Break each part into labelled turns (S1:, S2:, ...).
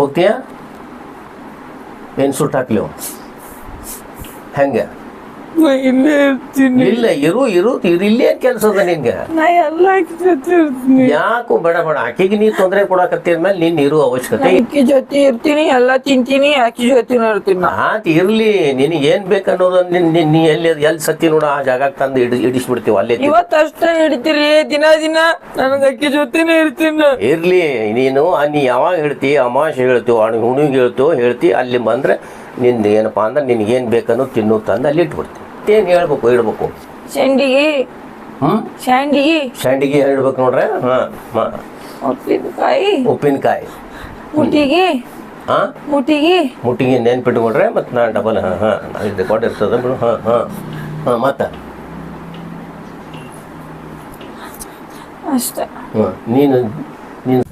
S1: ಹೋಗ್ತೀಯಾ ಏನು ಸುಟ್ಟು ಹಾಕ್ಲಿ ಹೆಂಗೆ
S2: ನಾ ಇಲ್ಲೇ ಇರ್ತೀನಿ.
S1: ಇಲ್ಲ ಇರು ಇರು ಇರು ಇಲ್ಲೇ ಕೆಲಸ ಅದ ನಿನ್ಗೆ
S2: ನಾ ಎಲ್ಲ ಆಕಿ ಜೊತೆ ಇರ್ತೀನಿ.
S1: ಯಾಕೋ ಬೇಡ ಬೇಡ. ಆಕೆಗೆ ನೀ ತೊಂದರೆ ಕೊಡಕತ್ತಿದ ಮೇಲೆ ನಿನ್ನ ಇರು ಅವಶ್ಯಕತೆ
S2: ಆಕಿ ಜೊತೆ ಇರ್ತೀನಿ ಎಲ್ಲ ತಿಂತೀನಿ ಆಕಿ ಜೊತೆನೂ ಇರ್ತೀನಿ
S1: ಆತ್ ಇರ್ಲಿ ನಿನಗೆ ಏನ್ ಬೇಕನ್ನೋದು ನಿನ್ ನಿನ್- ನೀ ಎಲ್ಲಿ ಎಲ್ಲಿ ಸತ್ತಿ ನೋಡ ಆ ಜಾಗಕ್ಕೆ ತಂದು ಇಡಿ ಇಡಿಸ್ಬಿಡ್ತೀವಿ ಅಲ್ಲೇ ತಿಂದು.
S2: ಇವತ್ತು ಅಷ್ಟೇ ಹಿಡಿತೀರಿ ದಿನ ದಿನ ನನಗ ಅಕ್ಕಿ ಜೊತೆನೇ ಇರ್ತೀನಿ.
S1: ಇರ್ಲಿ ನೀನು ಆ ನೀ ಯಾವಾಗ ಹೇಳ್ತಿ ಅಮಾವಾಸ್ಯೆ ಹೇಳ್ತೀವಿ ಅಣ ಹುಣಿಗೆ ಹೇಳ್ತೀವೋ ಹೇಳ್ತಿ ಅಲ್ಲಿ ಬಂದ್ರೆ ನಿಂದು ಏನಪ್ಪಾ ಅಂದ್ರೆ ನಿನ್ಗೆ ಏನು ಬೇಕನ್ನೋ ತಿನ್ನು ತಂದು ಅಲ್ಲಿ ಇಟ್ಬಿಡ್ತೀವಿ. ಏನು ಹೇಳ್ಬೇಕು ಇಡ್ಬೇಕು
S2: ಸಂಡಿಗೆ
S1: ಹ್ಞೂ
S2: ಸಂಡಿಗೆ
S1: ಸಂಡಿಗೆ ಇಡ್ಬೇಕು ನೋಡ್ರೆ? ಹಾಂ
S2: ಉಪ್ಪಿನಕಾಯಿ.
S1: ಉಪ್ಪಿನಕಾಯಿ.
S2: ಮುಟ್ಟಿಗೆ.
S1: ಹಾಂ
S2: ಮುಟ್ಟಿಗೆ.
S1: ಮುಟ್ಟಿಗೆ ನೆನ್ಪಿಟ್ಕೊಂಡ್ರೆ ಮತ್ತು ನಾನು ಡಬಲ್ ಹಾಂ ಹಾಂ ಇದು ಕೊಟ್ಟಿರ್ತದೆ ಬಿಡು ಹಾಂ ಹಾಂ. ಹಾಂ ಮತ್ತೆ?
S2: ಅಷ್ಟ.
S1: ಹಾಂ ನೀನು ನೀನು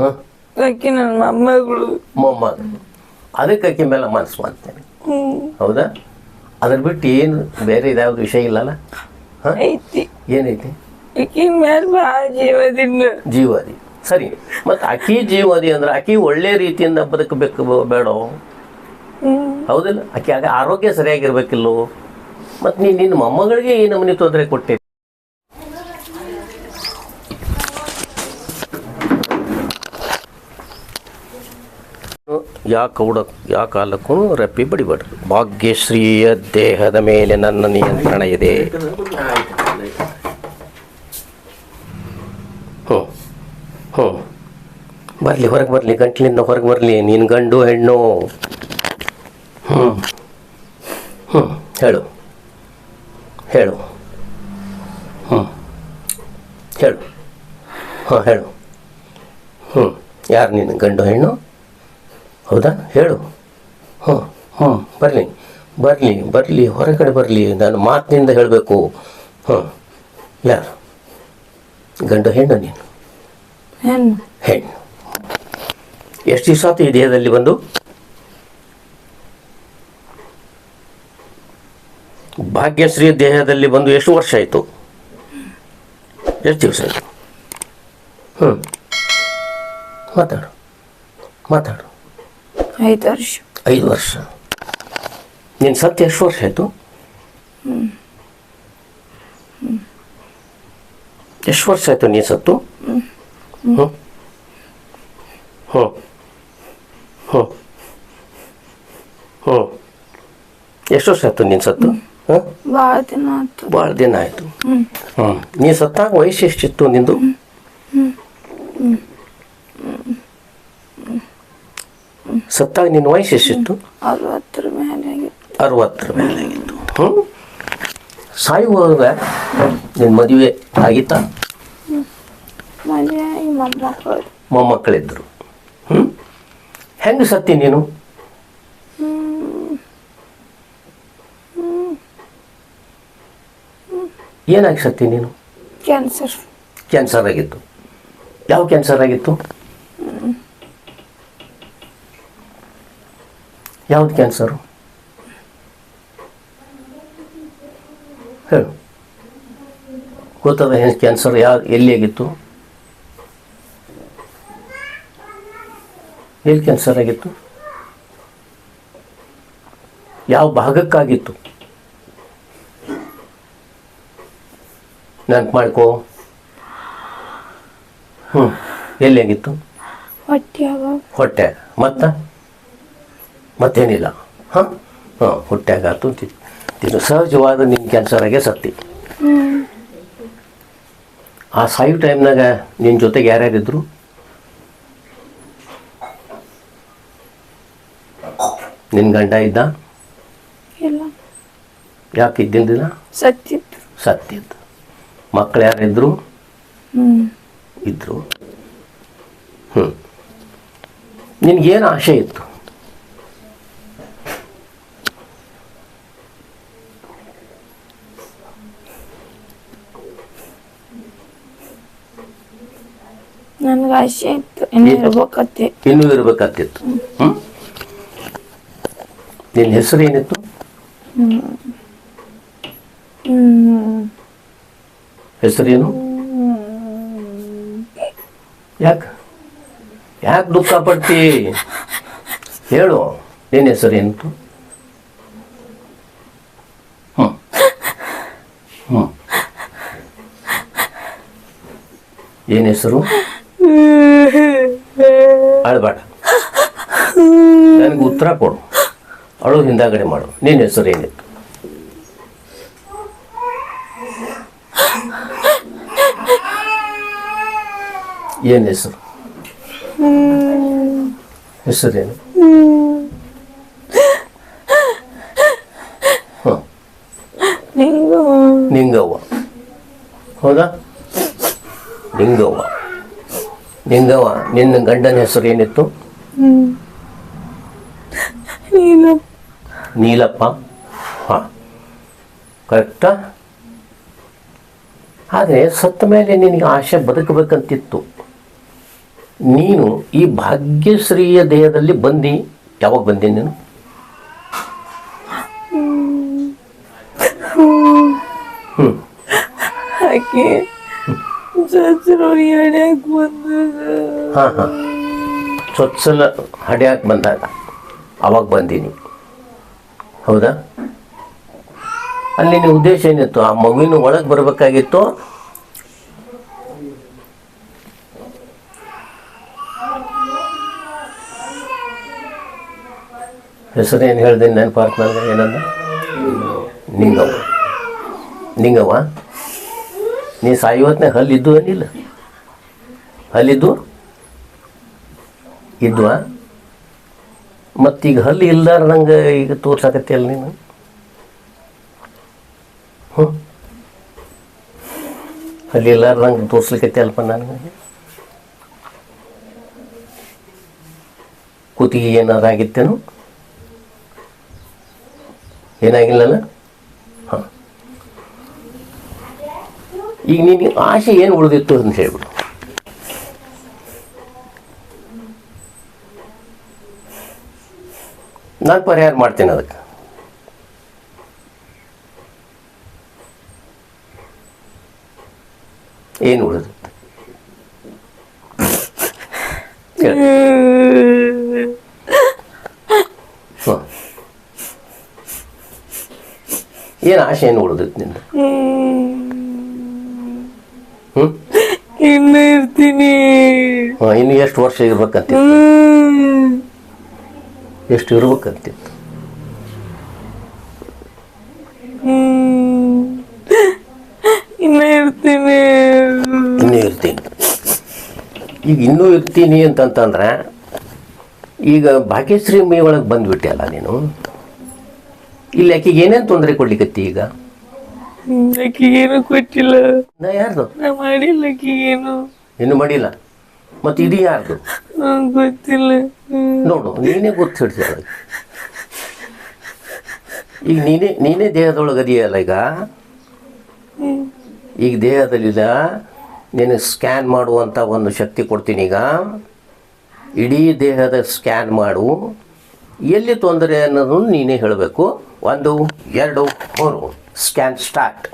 S1: ಹಾಂ?
S2: ಅಕ್ಕಿ ನನ್ನ ಮೊಮ್ಮಗಳು.
S1: ಮೊಮ್ಮಗಳು ಅದಕ್ಕೆ ಅಕ್ಕಿ ಮೇಲೆ ಮನಸ್ಸು ಮಾಡ್ತೇನೆ. ಹೌದಾ? ಅದ್ರ ಬಿಟ್ಟು ಏನು ಬೇರೆ ಇದ್ಯಾವ್ದು ವಿಷಯ ಇಲ್ಲಲ್ಲ? ಹಾಂ?
S2: ಐತಿ.
S1: ಏನೈತಿ?
S2: ಜೀವಾದಿ ಮೇಲೆ ಭಾಳ ಜೀವದಿಂದ.
S1: ಜೀವದಿ. ಸರಿ. ಮತ್ತು ಅಕ್ಕಿ ಜೀವಾದಿ ಅಂದ್ರೆ ಅಕ್ಕಿ ಒಳ್ಳೆ ರೀತಿಯಿಂದ ಬದುಕಬೇಕು ಬೇಡ? ಹೌದಿಲ್ಲ? ಆಕೆ ಆಗ ಆರೋಗ್ಯ ಸರಿಯಾಗಿರ್ಬೇಕಿಲ್ಲೋ? ಮತ್ತು ನೀನು ನಿನ್ನ ಮೊಮ್ಮಗಳಿಗೆ ಏನು ನಮೂನಿ ತೊಂದರೆ ಕೊಟ್ಟೆ. ಯಾ ಕೌಡ ಯಾ ಕಾಲಕ್ಕೂ ರೆಪ್ಪಿ ಬಡಿಬೇಡ್ರಿ ಭಾಗ್ಯಶ್ರೀಯ ದೇಹದ ಮೇಲೆ ನನ್ನ ನಿಯಂತ್ರಣ ಇದೆ. ಹ್ಞೂ ಹ್ಞೂ ಬರಲಿ ಹೊರಗೆ ಬರಲಿ ಗಂಟ್ಲಿಂದ ಹೊರಗೆ ಬರಲಿ ನೀನು ಗಂಡು ಹೆಣ್ಣು. ಹ್ಞೂ ಹ್ಞೂ ಹೇಳು. ಹೇಳು. ಹ್ಞೂ ಹೇಳು. ಹಾಂ ಹೇಳು. ಹ್ಞೂ ಯಾರು ನೀನು ಗಂಡು ಹೆಣ್ಣು? ಹೌದಾ? ಹೇಳು. ಹ್ಞೂ ಹ್ಞೂ ಬರಲಿ ಬರಲಿ ಬರಲಿ ಹೊರಗಡೆ ಬರಲಿ ನಾನು ಮಾತಿನಿಂದ ಹೇಳಬೇಕು. ಹ್ಞೂ ಯಾರು? ಗಂಡು ಹೆಣ್ಣು ನೀನು?
S2: ಹೆಣ್ಣು.
S1: ಹೆಣ್ಣು. ಎಷ್ಟು ದಿವಸ ಆಯ್ತು ಈ ದೇಹದಲ್ಲಿ ಬಂದು? ಭಾಗ್ಯಶ್ರೀ ದೇಹದಲ್ಲಿ ಬಂದು ಎಷ್ಟು ವರ್ಷ ಆಯಿತು? ಎಷ್ಟು ದಿವಸ ಆಯಿತು? ಹ್ಞೂ ಮಾತಾಡು. ಮಾತಾಡು.
S2: ಐದು ವರ್ಷ.
S1: ಐದು ವರ್ಷ. ನಿನ್ನ ಸತ್ಯ ಎಷ್ಟು ವರ್ಷ ಆಯಿತು? ಎಷ್ಟು ವರ್ಷ ಆಯಿತು ನೀನು ಸತ್ತು? ಹ್ಞೂ ಹ್ಞೂ ಹ್ಞೂ ಹ್ಞೂ ಎಷ್ಟು ವರ್ಷ ಆಯಿತು ನೀನು ಸತ್ತು? ಹಾಂ?
S2: ಭಾಳ ದಿನ ಆಯಿತು.
S1: ಭಾಳ ದಿನ ಆಯಿತು. ಹ್ಞೂ ನೀನು ಸತ್ತಾಗ ವಯಸ್ಸು ಎಷ್ಟಿತ್ತು ನಿಂದು? ಸತ್ತಾಗ ನಿನ್ನ ವಯಸ್ಸು ಎಷ್ಟಿತ್ತು?
S2: ಅರವತ್ತರ ಮೇಲೆ ಆಗಿತ್ತು.
S1: ಅರವತ್ತರ ಮೇಲೆ ಆಗಿತ್ತು. ಹ್ಞೂ ಸಾಯುವಾಗ ನಿನ್ನ ಮದುವೆ ಆಗಿತ್ತಾ? ಮೊಮ್ಮಕ್ಕಳಿದ್ರು. ಹ್ಞೂ ಹೆಂಗೆ ಸತ್ತಿ ನೀನು? ಏನಾಗಿ ಸತ್ತಿ ನೀನು?
S2: ಕ್ಯಾನ್ಸರ್
S1: ಕ್ಯಾನ್ಸರ್ ಆಗಿತ್ತು. ಯಾವ ಕ್ಯಾನ್ಸರ್ ಆಗಿತ್ತು? ಯಾವ್ದು ಕ್ಯಾನ್ಸರು ಹೇಳು. ಗೊತ್ತದ ಕ್ಯಾನ್ಸರ್ ಯಾವ ಎಲ್ಲಿ ಆಗಿತ್ತು? ಎಲ್ಲಿ ಕ್ಯಾನ್ಸರ್ ಆಗಿತ್ತು? ಯಾವ ಭಾಗಕ್ಕಾಗಿತ್ತು? ನೆನಪು ಮಾಡ್ಕೋ. ಹ್ಞೂ ಎಲ್ಲಿ ಆಗಿತ್ತು?
S2: ಹೊಟ್ಯಾಗ
S1: ಹೊಟ್ಟೆ. ಮತ್ತ? ಮತ್ತೇನಿಲ್ಲ. ಹಾಂ? ಹಾಂ ಹೊಟ್ಟೆಗಾತು ತಿ- ತಿನ್ನು ಸಹಜವಾದ ನಿಮ್ಮ ಕ್ಯಾನ್ಸರಾಗೆ ಸತ್ತಿ ಆ ಸಾಯಿ ಟೈಮ್ನಾಗ ನಿನ್ನ ಜೊತೆಗೆ ಯಾರ್ಯಾರಿದ್ರು? ನಿನ್ನ ಗಂಡ ಇದ್ದ?
S2: ಇಲ್ಲ.
S1: ಯಾಕೆ ಇದ್ದಿದ್ದಿಲ್ಲ
S2: ಸತ್ಯ
S1: ಸತ್ತಿದ್ದು ಮಕ್ಕಳು ಯಾರಿದ್ರು?
S2: ಹ್ಮ್.
S1: ಇದ್ರು. ಹ್ಞೂ ನಿನಗೇನು ಆಸೆ ಇತ್ತು?
S2: ನನಗೆ ಆಸೆ ಇತ್ತು. ಇನ್ನು ಇರ್ಬೇಕತ್ತೆ.
S1: ಇನ್ನೂ ಇರ್ಬೇಕಾಗ್ತಿತ್ತು. ಹ್ಞೂ ನಿನ್ನ ಹೆಸರು ಏನಿತ್ತು?
S2: ಹ್ಮ್.
S1: ಹೆಸರೇನು ಯಾಕೆ? ಯಾಕೆ ದುಃಖ ಪಡ್ತಿ? ಹೇಳು. ನಿನ್ನ ಹೆಸರು ಏನಿತ್ತು? ಹ್ಞೂ ಹ್ಞೂ ಏನು ಹೆಸರು? ಅಳ್ಬೇಡ ನನಗೆ ಉತ್ತರ ಕೊಡು. ಅಳು ಹಿಂದಾಗಡೆ ಮಾಡು. ನಿನ್ನ ಹೆಸರು ಏನಿತ್ತು ಏನು ಹೆಸರು? ಹೆಸರೇನು ಹಾಂ ನಿಂಗವ್ವ ಹೌದಾ ನಿಂಗವ್ವ ನಿಂಗವ್ವ ನಿನ್ನ ಗಂಡನ ಹೆಸರು ಏನಿತ್ತು? ನೀಲಪ್ಪ. ಹಾಂ. ಕರೆಕ್ಟಾ ಆದರೆ ಸತ್ತ ಮೇಲೆ ನಿನಗೆ ಆಸೆ ಬದುಕಬೇಕಂತಿತ್ತು. ನೀನು ಈ ಭಾಗ್ಯಶ್ರೀಯ ದೇಹದಲ್ಲಿ ಬಂದು ಯಾವಾಗ ಬಂದಿ ನೀನು? ಹ್ಞೂ
S2: ಸಸ್ರವ್ರು ಎಡ್ಯಾಕ್ ಬಂದಾಗ
S1: ಹಾಂ ಹಾಂ. ಚೊಚ್ಚಲ ಹಡ್ಯಾಕೆ ಬಂದಾಗ. ಅವಾಗ ಬಂದೀನಿ. ಹೌದಾ? ಅಲ್ಲಿನ ಉದ್ದೇಶ ಏನಿತ್ತು? ಆ ಮಗುವಿನ ಒಳಗೆ ಬರಬೇಕಾಗಿತ್ತು? ಹೆಸರು ಏನು ಹೇಳ್ದೆ ನೆನಪಾರ್ಕ್ ನನಗೆ ಏನಂದ? ನಿಂಗವ್ವ. ನಿಂಗವ್ವ? ನೀ ಸಾಯುವತ್ನಾಗ ಹಲ್ಲಿದ್ದು ಏನಿಲ್ಲ. ಹಲ್ಲಿದ್ದು ಇದ್ವಾ. ಮತ್ತೀಗ ಹಲ್ಲು ನಂಗೆ ಈಗ ತೋರ್ಸಾಕತ್ತಿಯಲ್ಲ ನೀನು? ಹ್ಞೂ ಹಲ್ಲಿ ಇಲ್ಲಾರ್ದಂಗೆ ತೋರ್ಸ್ಲಿಕ್ಕೆ ಅಲ್ಪ ನನಗೆ. ಕೂತಿಗೆ ಏನಾರಾಗಿತ್ತೇನು ಏನಾಗಿಲ್ಲಲ್ಲ? ಈಗ ನಿನಗೆ ಆಸೆ ಏನು ಉಳಿದಿತ್ತು ಅಂತ ಹೇಳ್ಬಿಟ್ಟು ನಾನು ಪರಿಹಾರ ಮಾಡ್ತೀನಿ ಅದಕ್ಕೆ. ಏನು ಉಳಿದು ಏನು ಆಸೆ ಏನು ಉಳಿದಿತ್ತು ನಿಂದ? ಎಷ್ಟು ವರ್ಷ ಇರ್ಬೇಕಂತ. ಎಷ್ಟು ಇರ್ಬೇಕಂತಿತ್ತು.
S2: ಇನ್ನು ಇರ್ತೀನಿ
S1: ಇನ್ನೂ ಇರ್ತೀನಿ. ಈಗ ಇನ್ನೂ ಇರ್ತೀನಿ ಅಂತಂತಂದ್ರೆ ಈಗ ಭಾಗ್ಯಶ್ರೀ ಮೈ ಒಳಗೆ ಬಂದ್ಬಿಟ್ಟೆ ಅಲ್ಲ ನೀನು? ಇಲ್ಲಿ ಆಕೆಗೆ ಏನೇನು ತೊಂದರೆ ಕೊಡ್ಲಿಕ್ಕತ್ತಿ ಈಗ?
S2: ಆಕಿಗೇನು ಕೊಟ್ಟಿಲ್ಲ.
S1: ನಾ ಯಾರ್ದು?
S2: ನಾ ಮಾಡಿಲ್ಲ ಏನು?
S1: ಇನ್ನು ಮಾಡಿಲ್ಲ? ಮತ್ತು ಇದು ಯಾರ್ದು?
S2: ಗೊತ್ತಿಲ್ಲ.
S1: ನೋಡು ನೀನೇ ಗೊತ್ತು ಹಿಡ್ತೀಯ ಈಗ ನೀನೇ ನೀನೇ ದೇಹದೊಳಗೆ ಅದೆಯಲ್ಲ ಈಗ. ಈಗ ದೇಹದಲ್ಲಿಲ್ಲ ನಿನಗೆ ಸ್ಕ್ಯಾನ್ ಮಾಡುವಂಥ ಒಂದು ಶಕ್ತಿ ಕೊಡ್ತೀನಿ ಈಗ. ಇಡೀ ದೇಹದ ಸ್ಕ್ಯಾನ್ ಮಾಡು. ಎಲ್ಲಿ ತೊಂದರೆ ಅನ್ನೋದು ನೀನೇ ಹೇಳಬೇಕು. ಒಂದು ಎರಡು ಮೂರು. Scan start.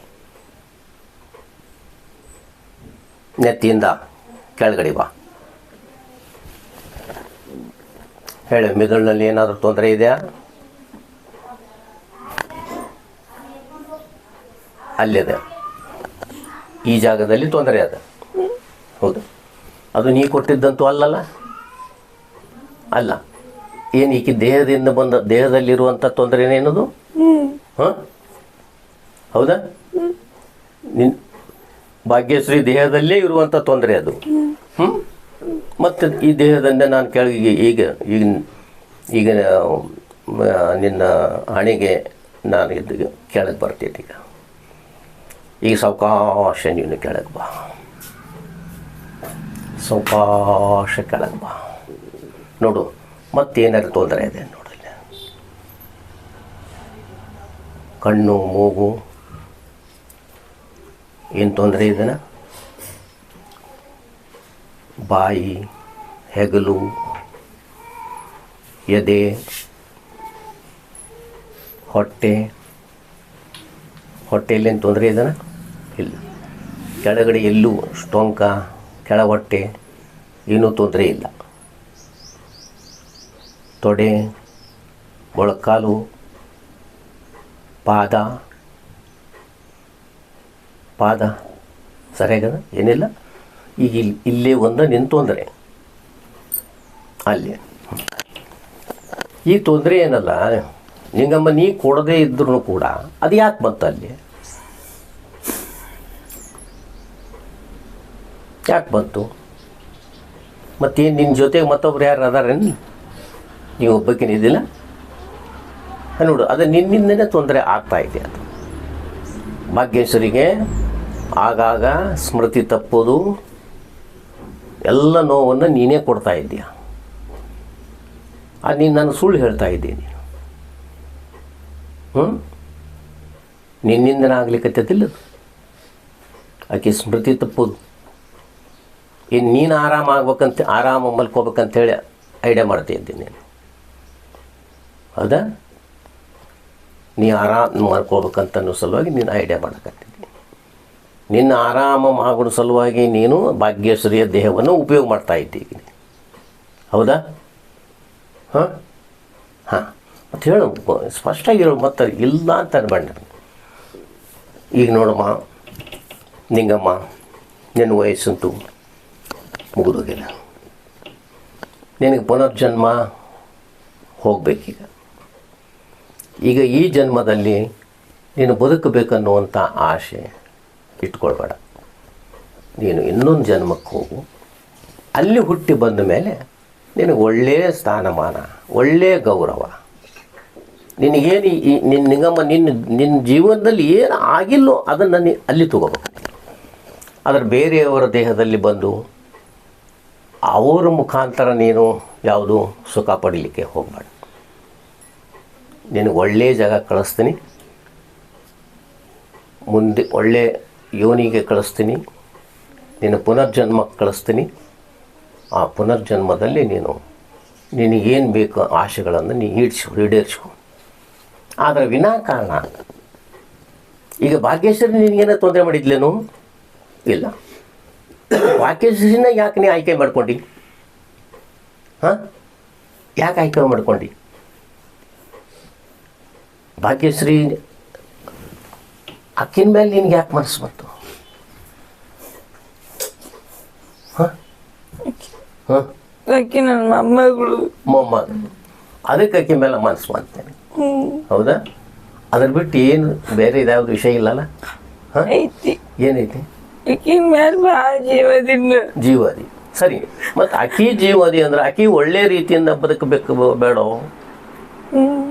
S1: ನೆತ್ತಿಯಿಂದ ಕೆಳಗಡೆ ಬಾ. ಹೇಳು ಮಿದುಳಿನಲ್ಲಿ ಏನಾದರೂ ತೊಂದರೆ ಇದೆಯಾ? ಅಲ್ಲಿದೆ. ಈ ಜಾಗದಲ್ಲಿ ತೊಂದರೆ ಅದ ಹೌದು. ಅದು ನೀ ಕೊಟ್ಟಿದ್ದಂತೂ ಅಲ್ಲಲ್ಲ? ಅಲ್ಲ. ಏನು ಈಕೆ ದೇಹದಿಂದ ಬಂದ ದೇಹದಲ್ಲಿರುವಂಥ ತೊಂದರೆನೇನದು
S2: ಏನದು?
S1: ಹಾಂ? ಹೌದಾ? ನಿನ್ ಭಾಗ್ಯಶ್ರೀ ದೇಹದಲ್ಲೇ ಇರುವಂಥ ತೊಂದರೆ ಅದು. ಹ್ಞೂ ಮತ್ತು ಈ ದೇಹದಿಂದ ನಾನು ಕೆಳಗೆ ಈಗ ಈಗ ಈಗ ನಿನ್ನ ಹಣೆಗೆ ನಾನು ಇದ್ದ ಕೆಳಗೆ ಬರ್ತೈತಿ ಈಗ. ಈಗ ಸಾವಕಾಶ ನೀನು ಕೆಳಗೆ ಬಾ. ಸಾವಕಾಶ ಕೆಳಗೆ ಬಾ. ನೋಡು, ಮತ್ತೇನಾದ್ರು ತೊಂದರೆ ಇದೆ ನೋಡಿಲ್ಲ ಕಣ್ಣು, ಮೂಗು, ಏನು ತೊಂದರೆ ಇದೆನ? ಬಾಯಿ, ಹೆಗಲು, ಎದೆ, ಹೊಟ್ಟೆ. ಹೊಟ್ಟೆಯಲ್ಲೇನು ತೊಂದರೆ ಇದೆನಾ? ಇಲ್ಲ. ಕೆಳಗಡೆ ಎಲ್ಲೂ ಸ್ಟೊಂಕ ಕೆಳ ಹೊಟ್ಟೆ ಏನೂ ತೊಂದರೆ ಇಲ್ಲ. ತೊಡೆ, ಮೊಳಕಾಲು, ಪಾದ. ಪಾದ ಸರಿಯಾಗದ? ಏನಿಲ್ಲ? ಈಗ ಇಲ್ಲಿ ಇಲ್ಲೇ ಒಂದು ನಿನ್ನ ತೊಂದರೆ ಅಲ್ಲಿ. ಈ ತೊಂದರೆ ಏನಲ್ಲ? ನಿಂಗಮ್ಮ ನೀ ಕೊಡದೇ ಇದ್ರೂ ಕೂಡ ಅದು ಯಾಕೆ ಬಂತು ಅಲ್ಲಿ? ಯಾಕೆ ಬಂತು? ಮತ್ತೇನು ನಿನ್ನ ಜೊತೆಗೆ ಮತ್ತೊಬ್ರು ಯಾರು ಅದಾರೇನು? ನೀವು ಒಬ್ಬಕ್ಕಿನಿದ್ದಿಲ್ಲ ನೋಡು, ಅದು ನಿನ್ನಿಂದನೇ ತೊಂದರೆ ಆಗ್ತಾ ಇದೆ ಅದು. ಭಾಗ್ಯೇಶ್ವರಿಗೆ ಆಗಾಗ ಸ್ಮೃತಿ ತಪ್ಪೋದು ಎಲ್ಲ ನೋವನ್ನು ನೀನೇ ಕೊಡ್ತಾ ಇದ್ದೀಯ? ಅದು ನೀನು ನಾನು ಸುಳ್ಳು ಹೇಳ್ತಾ ಇದ್ದೀನಿ. ಹ್ಞೂ ನಿನ್ನಿಂದನ ಆಗ್ಲಿಕ್ಕತ್ತಿಲ್ಲ ಆಕೆ ಸ್ಮೃತಿ ತಪ್ಪೋದು. ಇನ್ನು ನೀನು ಆರಾಮ ಆಗ್ಬೇಕಂತ, ಆರಾಮ ಮಲ್ಕೋಬೇಕಂತೇಳಿ ಐಡಿಯಾ ಮಾಡ್ತಾ ಇದ್ದೀನಿ ನೀನು. ಹೌದಾ? ನೀ ಆರಾಮ ಮಲ್ಕೋಬೇಕಂತ ಅನ್ನೋ ಸಲುವಾಗಿ ನೀನು ಐಡಿಯಾ ಮಾಡಕತ್ತಿದ್ದೀನಿ ನಿನ್ನ ಆರಾಮ ಮಾಗುಣ ಸಲುವಾಗಿ ನೀನು ಭಾಗ್ಯಶ್ರೀಯ ದೇಹವನ್ನು ಉಪಯೋಗ ಮಾಡ್ತಾ ಇದ್ದೀವಿ ಹೌದಾ? ಹಾಂ? ಹಾಂ. ಮತ್ತು ಹೇಳು ಸ್ಪಷ್ಟಾಗಿ ಹೇಳು, ಮತ್ತೆ ಇಲ್ಲ ಅಂತ ಅನ್ಬೇಡ. ಈಗ ನೋಡಮ್ಮ, ನಿಂಗಮ್ಮ, ನಿನ್ನ ವಯಸ್ಸಂತೂ ಮುಗಿದೋಗಿಲ್ಲ ನಿನಗೆ ಪುನರ್ಜನ್ಮ ಹೋಗಬೇಕೀಗ. ಈಗ ಈ ಜನ್ಮದಲ್ಲಿ ನೀನು ಬದುಕಬೇಕನ್ನುವಂಥ ಆಸೆ ಇಟ್ಕೊಳ್ಬೇಡ. ನೀನು ಇನ್ನೊಂದು ಜನ್ಮಕ್ಕೆ ಹೋಗು. ಅಲ್ಲಿ ಹುಟ್ಟಿ ಬಂದ ಮೇಲೆ ನಿನಗೆ ಒಳ್ಳೆಯ ಸ್ಥಾನಮಾನ ಒಳ್ಳೆಯ ಗೌರವ. ನಿನಗೇನು ಈ ನಿನ್ನ ನಿಗಮ ನಿನ್ನ ನಿನ್ನ ಜೀವನದಲ್ಲಿ ಏನು ಆಗಿಲ್ಲೋ ಅದನ್ನು ನೀ ಅಲ್ಲಿ ತಗೋಬೇಕು. ಆದರೆ ಬೇರೆಯವರ ದೇಹದಲ್ಲಿ ಬಂದು ಅವರ ಮುಖಾಂತರ ನೀನು ಯಾವುದು ಸುಖ ಪಡೀಲಿಕ್ಕೆ ಹೋಗಬೇಡ. ನಿನಗೆ ಒಳ್ಳೆಯ ಜಾಗ ಕಳಿಸ್ತೀನಿ. ಮುಂದೆ ಒಳ್ಳೆ ಯೋನಿಗೆ ಕಳಿಸ್ತೀನಿ, ನಿನ್ನ ಪುನರ್ಜನ್ಮ ಕಳಿಸ್ತೀನಿ. ಆ ಪುನರ್ಜನ್ಮದಲ್ಲಿ ನೀನು, ನಿನಗೇನು ಬೇಕು ಆಶೆಗಳನ್ನು ನೀ ಈಡ್ಸು, ಈಡೇರಿಸ್ಕೊ. ಆದರೆ ವಿನಾಕಾರಣ ಈಗ ಭಾಗ್ಯಶ್ರೀ ನಿನಗೇನೋ ತೊಂದರೆ ಮಾಡಿದ್ಲೇನು? ಇಲ್ಲ. ಭಾಗ್ಯಶ್ರೀನ ಯಾಕೆ ನೀ ಆಯ್ಕೆ ಮಾಡ್ಕೊಂಡು? ಹಾಂ? ಯಾಕೆ ಆಯ್ಕೆ ಮಾಡ್ಕೊಂಡು? ಭಾಗ್ಯಶ್ರೀ ಅಕ್ಕಿನ ಮೇಲೆ ನಿನ್ಗೆ ಯಾಕೆ ಮನಸ್ಸು ಬಂತು?
S2: ನನ್ನ ಮೊಮ್ಮಗಳು.
S1: ಮೊಮ್ಮಗ. ಅದಕ್ಕೆ ಅಕ್ಕಿ ಮೇಲೆ ಮನಸ್ಸು ಮಾಡ್ತೇನೆ ಹೌದಾ? ಅದ್ರ ಬಿಟ್ಟು ಏನು ಬೇರೆ ಇದಾವ್ದು ವಿಷಯ ಇಲ್ಲಲ್ಲ? ಹಾಂ?
S2: ಐತಿ.
S1: ಏನೈತಿ?
S2: ಆಕಿನ ಮೇಲೆ ಭಾಳ
S1: ಜೀವದಿ. ಸರಿ. ಮತ್ತು ಅಕ್ಕಿ ಜೀವದಿ ಅಂದ್ರೆ ಅಕ್ಕಿ ಒಳ್ಳೆ ರೀತಿಯಿಂದ ಬದುಕಬೇಕು ಬೇಡೋ?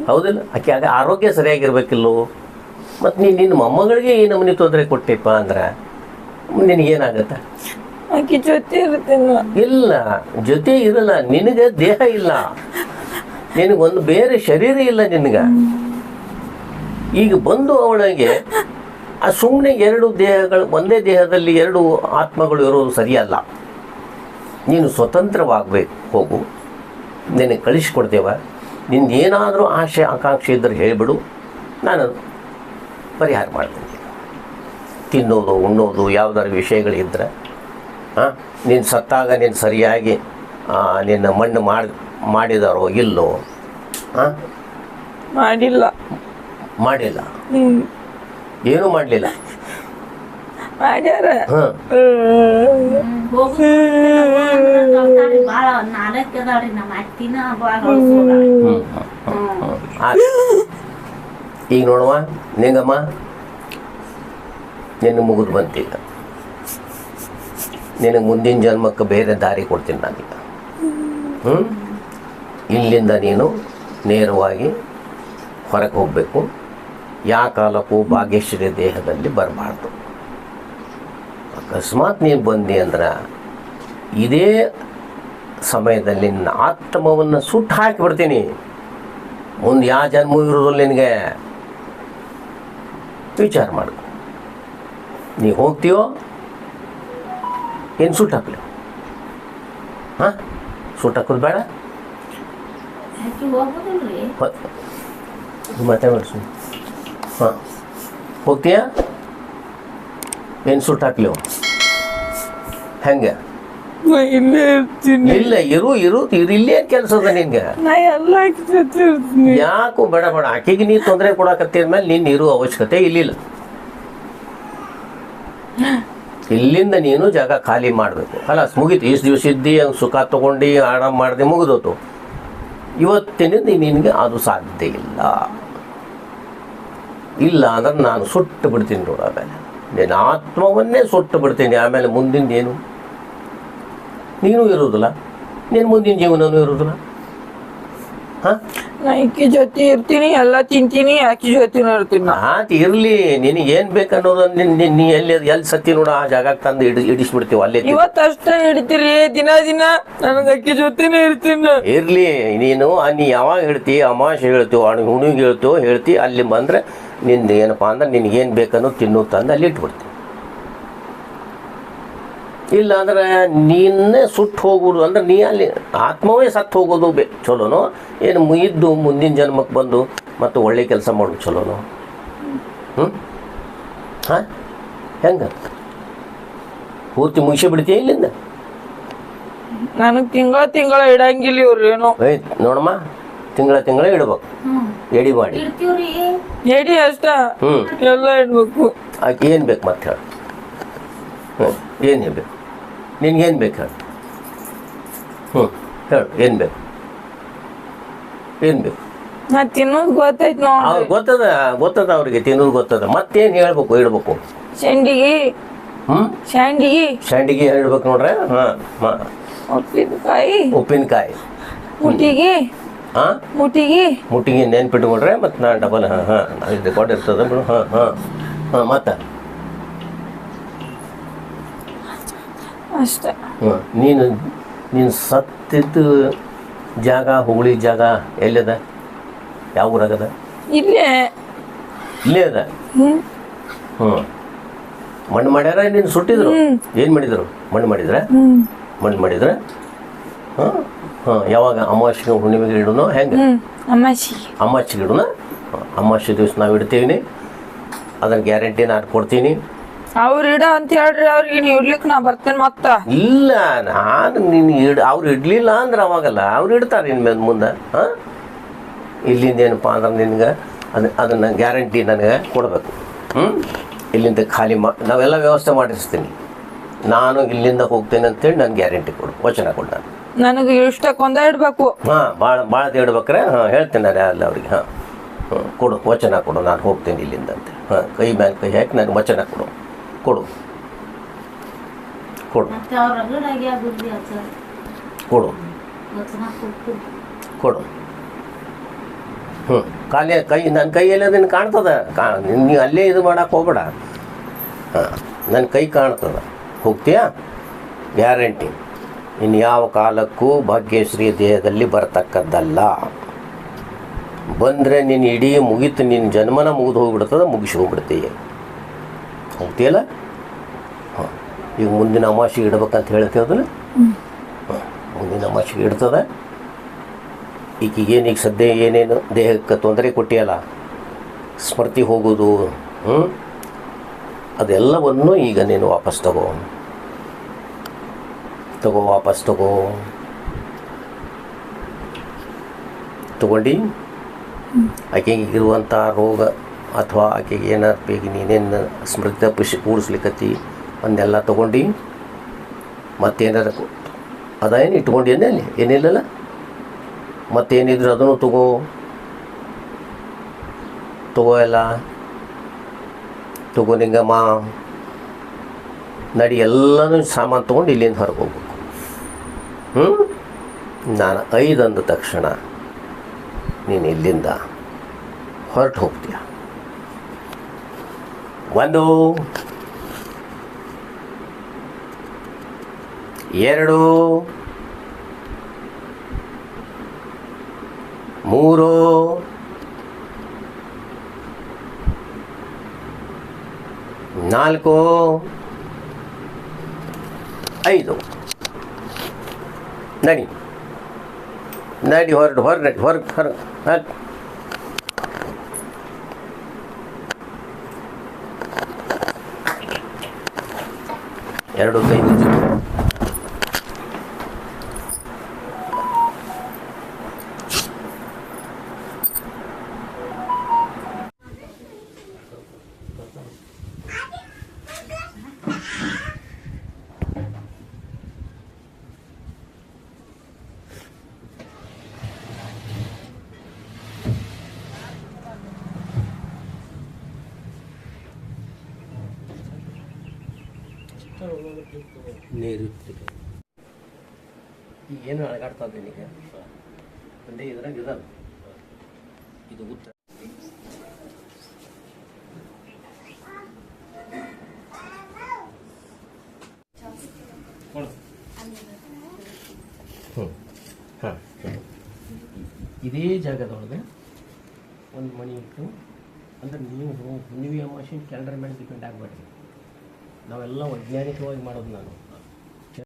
S1: ಹೌದಿಲ್ಲ? ಆಕೆ ಆಗ ಆರೋಗ್ಯ ಸರಿಯಾಗಿರ್ಬೇಕಿಲ್ಲೋ? ಮತ್ತು ನೀನು ನಿನ್ನ ಮೊಮ್ಮಗಳಿಗೆ ಈ ನಮೂನಿ ತೊಂದರೆ ಕೊಟ್ಟಿಪ್ಪ ಅಂದ್ರೆ ನಿನಗೇನಾಗತ್ತೆ
S2: ಆಕೆ ಜೊತೆ ಇರುತ್ತೆ
S1: ಇಲ್ಲ ಜೊತೆ ಇರಲ್ಲ ನಿನಗೆ ದೇಹ ಇಲ್ಲ. ನಿನಗೊಂದು ಬೇರೆ ಶರೀರ ಇಲ್ಲ ನಿನಗೆ. ಈಗ ಬಂದು ಅವಳಿಗೆ ಆ ಸುಮ್ಮನೆ ಎರಡು ದೇಹಗಳು ಒಂದೇ ದೇಹದಲ್ಲಿ ಎರಡು ಆತ್ಮಗಳು ಇರೋದು ಸರಿಯಲ್ಲ. ನೀನು ಸ್ವತಂತ್ರವಾಗಬೇಕು ಹೋಗು. ನಿನಗೆ ಕಳಿಸ್ಕೊಡ್ತೇವ. ನಿನ್ನ ಏನಾದರೂ ಆಸೆ ಆಕಾಂಕ್ಷೆ ಇದ್ದರೆ ಹೇಳಿಬಿಡು. ನಾನು ಪರಿಹಾರ ಮಾಡ್ತೀನಿ. ತಿನ್ನೋದು ಉಣ್ಣೋದು ಯಾವುದಾದ್ರು ವಿಷಯಗಳಿದ್ದರೆ ಹಾಂ ನೀನು ಸತ್ತಾಗ ನೀನು ಸರಿಯಾಗಿ ನಿನ್ನ ಮಣ್ಣು ಮಾಡಿ ಮಾಡಿದಾರೋ ಇಲ್ಲೋ ಹಾಂ
S2: ಮಾಡಿಲ್ಲ.
S1: ಮಾಡಿಲ್ಲ.
S2: ಹ್ಮ್.
S1: ಏನೂ ಮಾಡಲಿಲ್ಲ.
S2: ಮಾಡ್ಯಾರ.
S1: ಹಾಂ. ಈಗ ನೋಡುವ, ನಿಂಗಮ್ಮ, ನಿನ್ನ ಮುಗಿದು ಬಂತೀಗ ನಿನಗೆ ಮುಂದಿನ ಜನ್ಮಕ್ಕೆ ಬೇರೆ ದಾರಿ ಕೊಡ್ತೀನಿ ನಾನೀಗ. ಹ್ಞೂ ಇಲ್ಲಿಂದ ನೀನು ನೇರವಾಗಿ ಹೊರಗೆ ಹೋಗಬೇಕು. ಯಾವ ಕಾಲಕ್ಕೂ ಭಾಗ್ಯಶ್ರೀ ದೇಹದಲ್ಲಿ ಬರಬಾರ್ದು. ಅಕಸ್ಮಾತ್ ನೀನು ಬಂದಿ ಅಂದ್ರೆ ಇದೇ ಸಮಯದಲ್ಲಿ ನಿನ್ನ ಆತ್ಮವನ್ನು ಸುಟ್ಟು ಹಾಕಿಬಿಡ್ತೀನಿ ಮುಂದೆ ಯಾವ ಜನ್ಮ ಇರೋದ್ರಲ್ಲಿ ನಿನಗೆ? ವಿಚಾರ ಮಾಡು. ನೀ ಹೋಗ್ತೀಯೋ? ಏನು ಸೂಟ್ ಹಾಕಲಿ? ಹಾಂ? ಸೂಟ್ ಹಾಕೋದು ಬೇಡ?
S3: ಮತ್ತೆ
S1: ಮಾಡಿಸು ಹಾಂ. ಹೋಗ್ತೀಯಾ? ಏನು ಸೂಟ್ ಹಾಕ್ಲಿ? ಹೆಂಗೆ?
S2: ನಾ ಇಲ್ಲೇ ಇರ್ತೀನಿ.
S1: ಇಲ್ಲ ಇರು ಇರು ಇರು ಇಲ್ಲೇ ಅದ ನಿನ್ಗೆ
S2: ನಾ ಎಲ್ಲ ಆಕಿ ಜೊತೆ ಇರ್ತೀನಿ.
S1: ಯಾಕೋ ಬೇಡ ಬೇಡ. ಆಕೆಗೆ ನೀ ತೊಂದರೆ ಕೊಡಕತ್ತಿದ ಮೇಲೆ ನೀನು ಇರೋ ಅವಶ್ಯಕತೆ ಇಲ್ಲಿಲ್ಲ. ಇಲ್ಲಿಂದ ನೀನು ಜಾಗ ಖಾಲಿ ಮಾಡಬೇಕು. ಅಲ್ಲ ಮುಗೀತು. ಇಷ್ಟು ದಿವಸ ಇದ್ದಿ ಹಂಗೆ ಸುಖ ತೊಗೊಂಡು ಆರಾಮ್ ಮಾಡಿದೆ ಮುಗಿದೋತು. ಇವತ್ತಿನಿಂದ ನಿನಗೆ ಅದು ಸಾಧ್ಯ ಇಲ್ಲ. ಇಲ್ಲ ಅಂದ್ರೆ ನಾನು ಸುಟ್ಟು ಬಿಡ್ತೀನಿ ನೋಡು ಆಮೇಲೆ. ನಿನ್ನ ಆತ್ಮವನ್ನೇ ಸುಟ್ಟು ಬಿಡ್ತೀನಿ. ಆಮೇಲೆ ಮುಂದಿನ ಏನು? ನೀನು ಇರೋದಿಲ್ಲ ನಿನ್ನ ಮುಂದಿನ ಜೀವನನೂ ಇರೋದಿಲ್ಲ ಹಾಂ?
S2: ನಾ ಈಕಿ ಜೊತೆ ಇರ್ತೀನಿ ಎಲ್ಲ ತಿಂತೀನಿ ಆಕಿ ಜೊತೆ ಇರ್ತೀನಿ ನಾ.
S1: ಆತ ಇರ್ಲಿ ನಿನಗೆ ಏನ್ ಬೇಕನ್ನೋದು ನಿನ್ ನಿನ್- ನೀ ಎಲ್ಲಿ ಎಲ್ಲಿ ಸತ್ತಿ ನೋಡ ಆ ಜಾಗಕ್ಕೆ ತಂದು ಇಡಿ ಇಡಿಸ್ಬಿಡ್ತೀವಿ ಅಲ್ಲಿ
S2: ಇವತ್ತಷ್ಟೇ ಹಿಡಿತೀರಿ ದಿನ ದಿನ ನನಗೆ ಅಕ್ಕಿ ಜೊತೆನೇ ಇರ್ತೀನಿ. ನಾ.
S1: ಇರ್ಲಿ ನೀನು ಆ ನೀ ಯಾವಾಗ ಹೇಳ್ತಿ ಅಮಾವಾಸ್ಯೆ ಹೇಳ್ತೀವೋ ಅಣ್ಣ ಹುಣಿಗೆ ಹೇಳ್ತೀವೋ ಹೇಳ್ತಿ ಅಲ್ಲಿ ಬಂದ್ರೆ ನಿಂದು ಏನಪ್ಪಾ ಅಂದ್ರೆ ನಿನಗೇನು ಏನು ಬೇಕನ್ನೋ ತಿನ್ನು ತಂದು ಅಲ್ಲಿ ಇಟ್ಬಿಡ್ತೀನಿ. ಇಲ್ಲ ಅಂದ್ರೆ ನೀನ್ನೇ ಸುಟ್ಟು ಹೋಗೋದು ಅಂದ್ರೆ ನೀ ಅಲ್ಲಿ ಆತ್ಮವೇ ಸತ್ತು ಹೋಗೋದು ಬೇ ಚಲೋನೋ? ಏನು ಮುಗಿದ್ದು ಮುಂದಿನ ಜನ್ಮಕ್ಕೆ ಬಂದು ಮತ್ತು ಒಳ್ಳೆ ಕೆಲಸ ಮಾಡೋದು ಚಲೋನೋ? ಹ್ಞೂ ಹಾಂ? ಹೆಂಗೆ? ಪೂರ್ತಿ ಮುಗಿಸಿ ಬಿಡ್ತೀಯ ಇಲ್ಲಿಂದ?
S2: ನಾನು ತಿಂಗಳ ತಿಂಗಳ ಇಡಂಗಿಲ್ಲ ಇವ್ರು ಏನೋ.
S1: ಏಯ್ ನೋಡಮ್ಮ ತಿಂಗಳ ತಿಂಗಳ ಇಡ್ಬೇಕು.
S3: ಹ್ಮ್.
S1: ಎಡಿ ಮಾಡಿ.
S2: ಎಡಿ ಅಷ್ಟ.
S1: ಹ್ಞೂ
S2: ಎಲ್ಲ ಇಡ್ಬೇಕು.
S1: ಆಕೆ ಏನು ಬೇಕು ಮತ್ತೆ ಹೇಳು. ಹ್ಞೂ ಏನು ಬೇಕು ನಿನ್ಗೇನು ಬೇಕು? ಹೇಳು ಹ್ಞೂ. ಹೇಳು ಏನು ಬೇಕು? ಏನು ಬೇಕು?
S2: ನಾ ತಿನ್ನೋದು ಗೊತ್ತೈತ್
S1: ಅವ್ರಿಗೆ ಗೊತ್ತದ ಗೊತ್ತದ ಅವ್ರಿಗೆ ತಿನ್ನೋದು ಗೊತ್ತದ. ಮತ್ತೇನು ಹೇಳ್ಬೇಕು ಇಡ್ಬೇಕು
S2: ಶಂಡಿಗಿ.
S1: ಹ್ಞೂ?
S2: ಸಂಡಿಗೆ
S1: ಸಂಡಿಗೆ ಹೇಳ್ಬೇಕು ನೋಡ್ರೆ? ಹಾಂ ಹಾಂ
S2: ಉಪ್ಪಿನಕಾಯಿ.
S1: ಉಪ್ಪಿನಕಾಯಿ.
S2: ಮುಟ್ಟಿಗಿ.
S1: ಹಾಂ
S2: ಮುಟ್ಟಿಗಿ.
S1: ಮುಟ್ಟಿಗೆ ನೆನ್ಪಿಟ್ಕೊಂಡ್ರೆ ಮತ್ತು ನಾನು ಡಬಲ್ ಹಾಂ ಹಾಂ ಇದು ಕೊಟ್ಟಿರ್ತದೆ ಇರ್ತದೆ ಬಿಡು ಹಾಂ ಹಾಂ ಹಾಂ ಮತ್ತೆ?
S2: ಅಷ್ಟೇ.
S1: ಹ್ಞೂ ನೀನು ನೀನು ಸತ್ತಿದ್ದು ಜಾಗ ಹುಗುಳಿ ಜಾಗ ಎಲ್ಲಿದ? ಯಾವ ಊರಾಗದ?
S2: ಇಲ್ಲೇ.
S1: ಇಲ್ಲೇ ಅದ? ಹ್ಞೂ ಮಣ್ಣು ಮಾಡ್ಯಾರ ನೀನು ಸುಟ್ಟಿದ್ರು? ಏನು ಮಾಡಿದರು? ಮಣ್ಣು ಮಾಡಿದ್ರೆ? ಮಣ್ಣು ಮಾಡಿದ್ರೆ? ಹಾಂ ಹಾಂ ಯಾವಾಗ ಅಮಾವಾಸ್ಯೆ ಹುಣ್ಣಿಮೆಗೆ ಇಡೋನು ಹೆಂಗೆ?
S2: ಅಮ್ಮಾಶಿಗೆ
S1: ಅಮಾವಾಸ್ಯೆಗೆ. ಇಡೋಣ ಅಮಾವಾಸ್ಯೆ ದಿವಸ ನಾವು ಇಡ್ತೀವಿ. ಅದನ್ನ ಗ್ಯಾರಂಟಿ ನಾನು ಕೊಡ್ತೀನಿ.
S2: ಅವ್ರ ಇಡ ಅಂತ ಹೇಳ್ರಿ ಅವ್ರಿಗೆ ನೀವು ಇಡ್ಲಿಕ್ಕೆ ನಾ ಬರ್ತೇನೆ ಮತ್ತ.
S1: ಇಲ್ಲ ನಾನು ನಿನ್ನ ಇಡ್ ಅವ್ರು ಇಡ್ಲಿಲ್ಲ ಅಂದ್ರೆ ಅವಾಗಲ್ಲ. ಅವ್ರು ಇಡ್ತಾರೆ ಇನ್ಮೇಲೆ ಮುಂದೆ ಹಾಂ? ಇಲ್ಲಿಂದ ಏನಪ್ಪ ಅಂದ್ರೆ ನಿನ್ಗೆ ಅದು ಅದನ್ನು ಗ್ಯಾರಂಟಿ ನನಗೆ ಕೊಡಬೇಕು. ಹ್ಞೂ ಇಲ್ಲಿಂದ ಖಾಲಿ ಮಾ ನಾವೆಲ್ಲ ವ್ಯವಸ್ಥೆ ಮಾಡಿಸ್ತೀನಿ. ನಾನು ಇಲ್ಲಿಂದ ಹೋಗ್ತೇನೆ ಅಂತೇಳಿ ನಾನು ಗ್ಯಾರಂಟಿ ಕೊಡು. ವಚನ ಕೊಡು ನಾನು.
S2: ನನಗೆ ಇಷ್ಟಕ್ಕೊಂದ ಇಡಬೇಕು.
S1: ಹಾಂ ಭಾಳ ಭಾಳ ಇಡ್ಬೇಕ್ರೆ? ಹಾಂ ಹೇಳ್ತೇನೆ ನಾನು ಅಲ್ಲ ಅವ್ರಿಗೆ ಹಾಂ. ಹ್ಞೂ ಕೊಡು ವಚನ ಕೊಡು ನಾನು ಹೋಗ್ತೇನೆ ಇಲ್ಲಿಂದ ಅಂತ ಹಾಂ ಕೈ ಮ್ಯಾಲೆ ಕೈ ಹಾಕಿ ನನಗೆ ವಚನ ಕೊಡು. ಕೊಡು. ಕೊಡು. ಕೊಡು. ಕೊಡು. ಹ್ಞೂ ಕಾಲೇ ಕೈ ನನ್ನ ಕೈಯಲ್ಲಿ ಅದನ್ನು ಕಾಣ್ತದ? ಕಾ ನೀವು ಅಲ್ಲೇ ಇದು ಮಾಡೋಕೆ ಹೋಗ್ಬೇಡ. ಹಾಂ. ನನ್ನ ಕೈ ಕಾಣ್ತದ. ಹೋಗ್ತೀಯಾ? ಗ್ಯಾರಂಟಿ. ಇನ್ನು ಯಾವ ಕಾಲಕ್ಕೂ ಭಾಗ್ಯಶ್ರೀ ದೇಹದಲ್ಲಿ ಬರ್ತಕ್ಕದ್ದಲ್ಲ. ಬಂದರೆ ನೀನು ಇಡೀ ಮುಗೀತು ನಿನ್ನ ಜನ್ಮನ ಮುಗಿದು ಹೋಗ್ಬಿಡ್ತದ ಮುಗಿಸಿ ಹೋಗ್ಬಿಡ್ತೀಯ. ಹೋಗ್ತೀಯಲ್ಲ? ಹಾಂ. ಈಗ ಮುಂದಿನ ಅಮಾವಾಸ್ಯೆಗೆ ಇಡ್ಬೇಕಂತ ಅದನ್ನು ಹಾಂ. ಮುಂದಿನ ಅಮಾವಾಸ್ಯೆಗೆ ಇಡ್ತದೆ? ಈಗೀಗೇನು ಈಗ ಸದ್ಯ ಏನೇನು ದೇಹಕ್ಕೆ ತೊಂದರೆ ಕೊಟ್ಟಿಯಲ್ಲ? ಸ್ಮೃತಿ ಹೋಗೋದು ಹ್ಞೂ ಅದೆಲ್ಲವನ್ನು ಈಗ ನೀನು ವಾಪಸ್ ತಗೋ. ತಗೋ ವಾಪಸ್ ತಗೋ. ತಗೊಂಡು? ಆಕೆಗೆ ಇರುವಂಥ ರೋಗ ಅಥವಾ ಆಕೆಗೆ ಏನಾರು ಬೇಕು, ನೀನೇನು ಸ್ಮೃತಿ ಪುಷಿ ಕೂಡಿಸ್ಲಿಕ್ಕತ್ತಿ ಒಂದೆಲ್ಲ ತೊಗೊಂಡು, ಮತ್ತೇನಾರ ಅದೇನು ಇಟ್ಕೊಂಡು ಅಲ್ಲಿ? ಏನಿಲ್ಲಲ್ಲ? ಮತ್ತೇನಿದ್ರು ಅದನ್ನು ತಗೋ. ತಗೋ ಎಲ್ಲ. ತಗೋ ನಿಂಗಮ್ಮ. ನಡಿ ಎಲ್ಲನೂ ಸಾಮಾನು ತೊಗೊಂಡು ಇಲ್ಲಿಂದ ಹೊರಗೆ ಹೋಗ್ಬೇಕು. ಹ್ಞೂ ನಾನು ಐದಂದ ತಕ್ಷಣ ನೀನು ಇಲ್ಲಿಂದ ಹೊರಟು ಹೋಗ್ತೀಯ. ಒಂದು ಎರಡು ಮೂರು ನಾಲ್ಕು ಐದು. ನಡಿ. ನಡಿ ಹೊರಡು ಹೊರ ನಡಿ ಹೊರಗೆ ಎರಡು ಕೈ ಮುಗಿದು ಈಗ ಏನು ಅಳಗಾಡ್ತಾ ಇದೆ ಈಗ? ಒಂದೇ ಇದ್ರಾಗ ಇದ ಇದು ಉತ್ತರ. ಇದೇ ಜಾಗದೊಳಗೆ ಒಂದು ಮನೆ ಇಟ್ಟು ಅಂದ್ರೆ ನೀವು ಹುಣ್ಣಿಮೆ ಅಮಾವಾಸ್ಯೆ ಕ್ಯಾಲೆಂಡರ್ ಮೇಲೆ ಡಿಪೆಂಡ್ ಆಗಬೇಡ್ರಿ. ನಾವೆಲ್ಲ ವೈಜ್ಞಾನಿಕವಾಗಿ ಮಾಡೋದು ನಾನು.